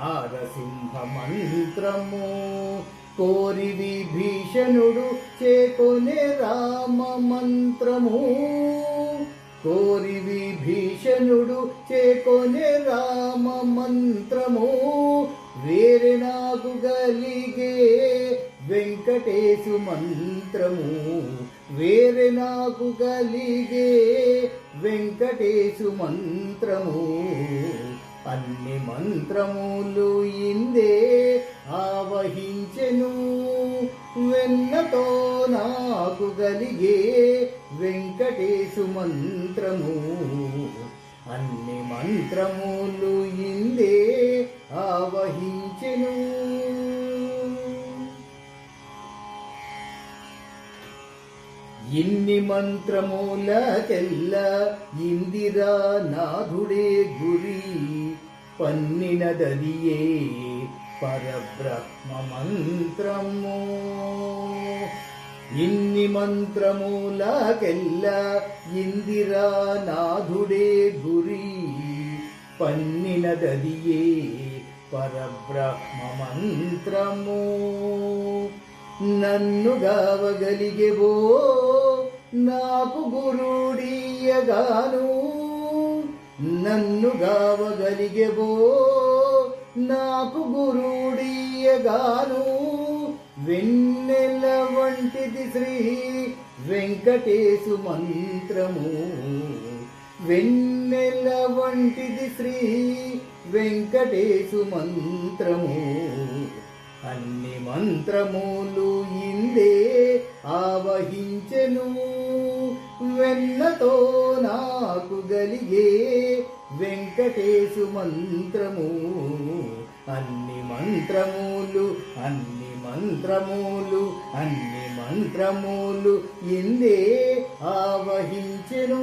నారసింహ మంత్రము కోరి విభీషణుడు చేకొనే రామ మంత్రము కోరి విభీషణుడు చేకొనే రామ మంత్రము వేరే నాకు గలిగే వెంకటేశు మంత్రము. వేరే నాకు గలిగే వెంకటేశు మంత్రము. అన్ని మంత్రములు ఇందే ఆవహించెను. వెన్నతో నాకు గలిగే వెంకటేశు మంత్రము. అన్ని మంత్రములు ఇందే ఆవహించెను. ఇన్ని మంత్రముల తెల్ల ఇందిరా నాథుడే గురి. పన్నినదదియే పరబ్రహ్మ మంత్రము ఇన్ని మంత్రములకెల్లా ఇందిరా నాథుడే గురి. పన్నినదదియే పరబ్రహ్మ మంత్రము నన్ను గావగలిగేవో నాకు గురుడీయగాను. నన్ను గావగలిగేవో? నాకు గురుడియగాను. వెన్నెల వంటిది శ్రీ వెంకటేశు మంత్రము. వెన్నెల వంటిది శ్రీ వెంకటేశు మంత్రము. అన్ని మంత్రములు ఇందే ఆవహించెను. వెన్నతో నాకు గలిగే వెంకటేశు మంత్రము. అన్ని మంత్రములు అన్ని మంత్రములు అన్ని మంత్రములు ఇందే ఆవహించెను.